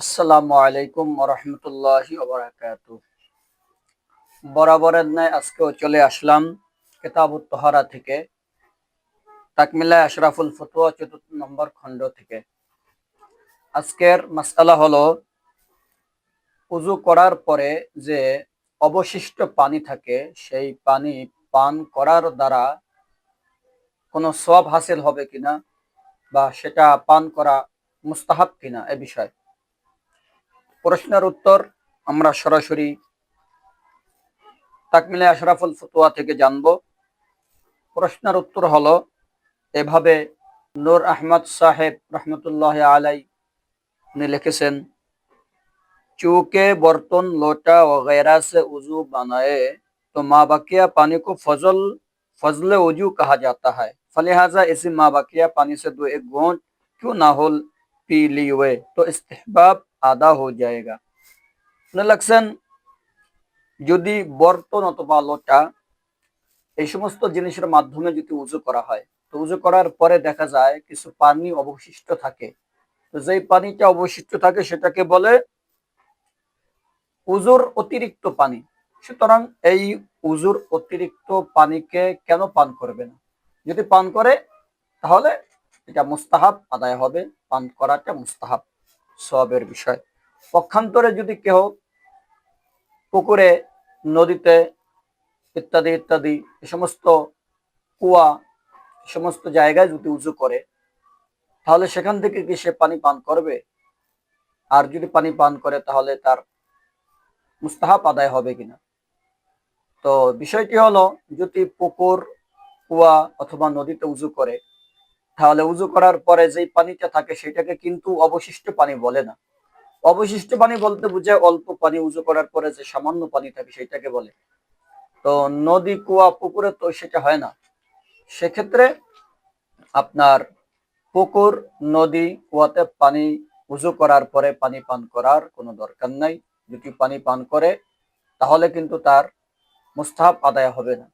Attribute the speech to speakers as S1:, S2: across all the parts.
S1: আসসালামু আলাইকুম রহমতুল্লাহি বরাবরের ন্যায় আজকেও চলে আসলাম কেতাব তহারা থেকে আশরাফুল ফতুয়া চতুর্থ নম্বর খণ্ড থেকে। আজকের মাসালা হলো উজু করার পরে যে অবশিষ্ট পানি থাকে, সেই পানি পান করার দ্বারা কোনো সব হাসিল হবে কিনা বা সেটা পান করা মুস্তাহাব কিনা এ বিষয়ে। প্রশ্নের উত্তর আমরা সরাসরি তাকমিলে আশরাফুল ফতুয়া থেকে জানব প্রশ্নের উত্তর হলো এভাবে নূর আহমদ সাহেব রহমতুল্লাহ আলাই উনি লিখেছেন चूंकि बर्तन लोटा वगैरह से वजू बनाए तो माबकिया पानी को फजल फजल वजू कहा जाता है फलिहाजा इसी माबकिया पानी से दो एक गोंद क्यों ना हो पी ली हुए तो इस्तेहबाब আদা হয়ে যায়গা মনে লাগছেন যদি বর্তন অথবা লোটা এই সমস্ত জিনিসের মাধ্যমে যদি উজু করা হয় তো উজু করার পরে দেখা যায় কিছু পানি অবশিষ্ট থাকে তো যেই পানিটা অবশিষ্ট থাকে সেটাকে বলে উজুর অতিরিক্ত পানি সুতরাং এই উজুর অতিরিক্ত পানিকে কেন পান করবে না যদি পান করে তাহলে এটা মুস্তাহাব, আদায় হবে, পান করাটা মুস্তাহাব সবের বিষয়। পক্ষান্তরে যদি কেহ পুকুরে, নদীতে ইত্যাদি ইত্যাদি এ সমস্ত কুয়া সমস্ত জায়গায় যদি উজু করে, তাহলে সেখান থেকে কি সে পানি পান করবে? আর যদি পানি পান করে, তাহলে তার মুস্তাহাব আদায় হবে কিনা? তো বিষয়টি হলো, যদি পুকুর, কুয়া অথবা নদীতে উজু করে তাহলে উজু করার পরে যেই পানিটা থাকে সেটাকে কিন্তু অবশিষ্ট পানি বলে না। অবশিষ্ট পানি বলতে বুঝায় অল্প পানি উজু করার পরে যে সামান্য পানি থাকে সেটাকে বলে। তো নদী, কুয়া, পুকুরে তো সেটা হয় না। সেক্ষেত্রে আপনার পুকুর, নদী, কুয়াতে পানি উজু করার পরে পানি পান করার কোনো দরকার নাই। যদি পানি পান করে, তাহলে কিন্তু তার মুস্তাহাব আদায় হবে না।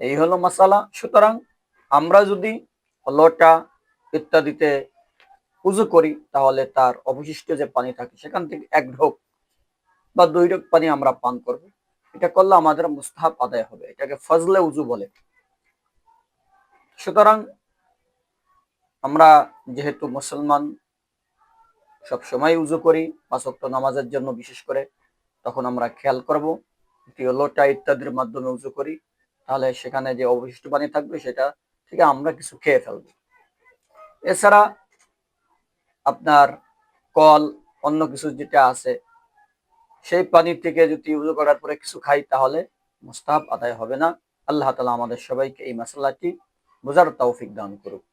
S1: এই হলো মাসালা। সুতরাং আমরা যদি লোটা ইত্যাদিতে উজু করি, তাহলে তার অবশিষ্ট যে পানি থাকে সেখান থেকে এক ঢোক বা দুই ঢোক পানি আমরা পান করব। এটা করলে আমাদের মুস্তাহাব আদায় হবে, এটাকে ফজলে উজু বলে। সুতরাং আমরা যেহেতু মুসলমান, সব সময় উজু করি পাঁচক্ত নামাজের জন্য বিশেষ করে, তখন আমরা খেয়াল করব লোটা ইত্যাদির মাধ্যমে উজু করি, তাহলে সেখানে যে অবশিষ্ট পানি থাকবে সেটা থেকে আমরা কিছু খেয়ে ফেলব। এছাড়া আপনার কল, অন্য কিছু যেটা আছে, সেই পানির থেকে যদি উজু করার পরে কিছু খাই, তাহলে মুস্তাহাব আদায় হবে না। আল্লাহ তালা আমাদের সবাইকে এই মশলাটি বোঝার তৌফিক দান করুক।